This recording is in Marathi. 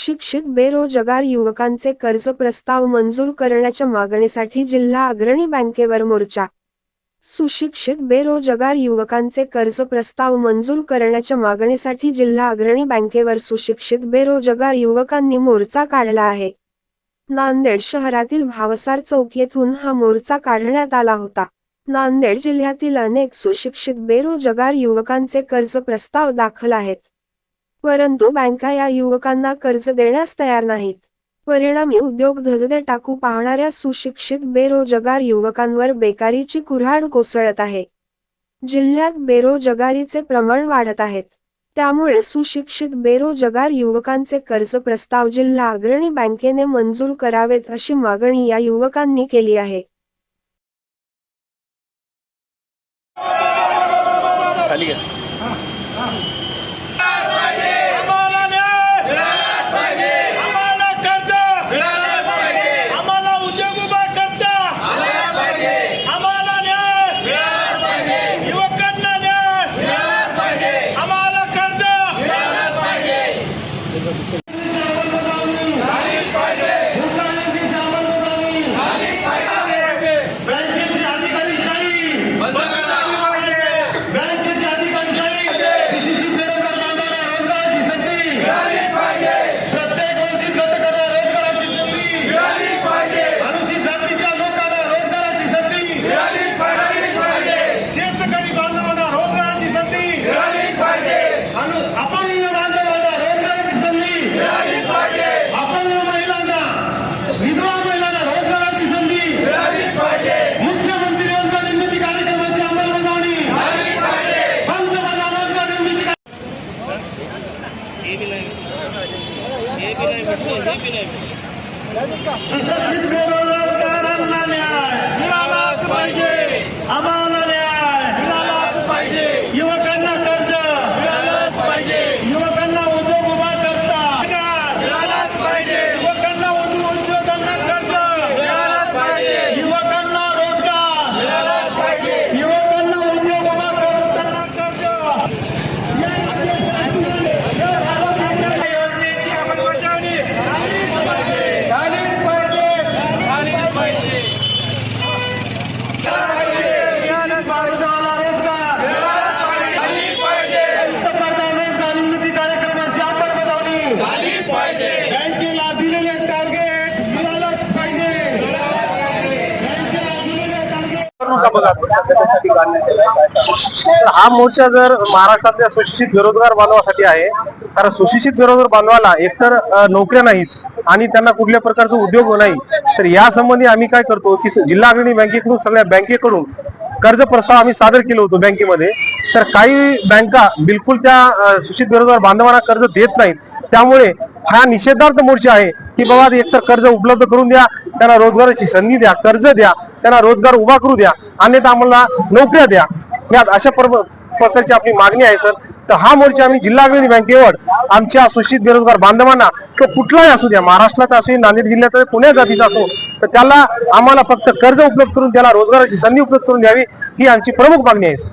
सुशिक्षित बेरोजगार युवकांचे कर्ज प्रस्ताव मंजूर करण्याच्या मागणीसाठी जिल्हा अग्रणी बँकेवर मोर्चा. सुशिक्षित बेरोजगार युवकांचे कर्ज प्रस्ताव मंजूर करण्याच्या मागणीसाठी जिल्हा अग्रणी बँकेवर सुशिक्षित बेरोजगार युवकांनी मोर्चा काढला आहे. नांदेड शहरातील भावसार चौक येथून हा मोर्चा काढण्यात आला होता. नांदेड जिल्ह्यातील अनेक सुशिक्षित बेरोजगार युवकांचे कर्ज प्रस्ताव दाखल आहेत. परंतु बँका या युवकांना कर्ज देण्यास तयार नाहीत. परिणामी उद्योग धंदे टाकू पाहणाऱ्या सुशिक्षित बेरोजगार युवकांवर बेकारीची कुऱ्हाड कोसळत आहे. जिल्ह्यात बेरोजगारीचे प्रमाण वाढत आहेत त्यामुळे सुशिक्षित बेरोजगार युवकांचे कर्ज प्रस्ताव जिल्हा अग्रणी बँकेने मंजूर करावेत अशी मागणी या युवकांनी केली आहे. खाली घ्या आम्हाला न्याय आम्हाला कर्ज आम्हाला उद्योग उभा करता आम्हाला न्याय युवकांना न्याय आम्हाला कर्ज बँकेची अधिकारीशाही बँकेची अधिकारीशाही सुशिक्षित बेरोजगार बांधवांना रोजगाराची संधी प्रत्येक वंचित घटकाला रोजगाराची संधी अनुसूचित जातीच्या लोकांना रोजगाराची संधी शेतकरी बांधवांना रोजगाराची संधी अनु- अपंग बांधवांना रोजगाराची संधी अपंग महिलांना विधवा महिलांना रोजगाराची संधी मुख्यमंत्री रोजगार निर्मिती कार्यक्रमाची अंमलबजावणी पंतप्रधान रोजगार निर्मिती कार्य- सुशिक्षित बेरोजगारांना न्याय मिळालाच पाहिजे आम्हाला न्याय मिळालाच पाहिजे युवकांना कर्ज मिळालाच पाहिजे युवकांना उद्योग उभा करता मिळालाच पाहिजे युवकांना उद्योग उद्योगांना कर्ज मिळालाच पाहिजे युवकांना रोजगार मिळालाच पाहिजे युवकांना उद्योग उभा करताना कर्ज योजनेची अंमलबजावणी झालीच पाहिजे झालीच पाहिजे बांधवाला रोजगार झालीच पाहिजे पंतप्रधान रोजगार निर्मिती कार्यक्रमाची अंमलबजावणी झालीच पाहिजे बँकेला दिलेले टार्गेट मिळालंच पाहिजे बँकेला दिलेले टार्गेट तर हा मोर्चा जर महाराष्ट्रातल्या सुशिक्षित बेरोजगार बांधवासाठी आहे कारण सुशिक्षित बेरोजगार बांधवाला एकतर नोकऱ्या नाहीत आणि त्यांना कुठल्या प्रकारचा उद्योग नाही तर या संबंधी आम्ही काय करतो की जिल्हा अग्रणी बँकेकडून सगळ्या बँकेकडून कर्ज प्रस्ताव आम्ही सादर केलं होतो बँकेमध्ये. तर काही बँका बिलकुल त्या सुशित बेरोजगार बांधवांना कर्ज देत नाहीत. त्यामुळे हा निषेधार्थ मोर्चा आहे की बाबा एकतर कर्ज उपलब्ध करून द्या त्यांना रोजगाराची संधी द्या कर्ज द्या त्यांना रोजगार उभा करू द्या. अन्यथा आम्हाला नोकऱ्या द्या. या अशा प्रकारची आपली मागणी आहे सर. तर हा मोर्चा आम्ही जिल्हा अग्रणी बँकेवर आमच्या सुशिक्षित बेरोजगार बांधवांना तो कुठलाही असू द्या महाराष्ट्रात असो नांदेड जिल्ह्यात पुण्या जातीचा असो तर त्याला आम्हाला फक्त कर्ज उपलब्ध करून त्याला रोजगाराची संधी उपलब्ध करून द्यावी ही आमची प्रमुख मागणी आहे सर.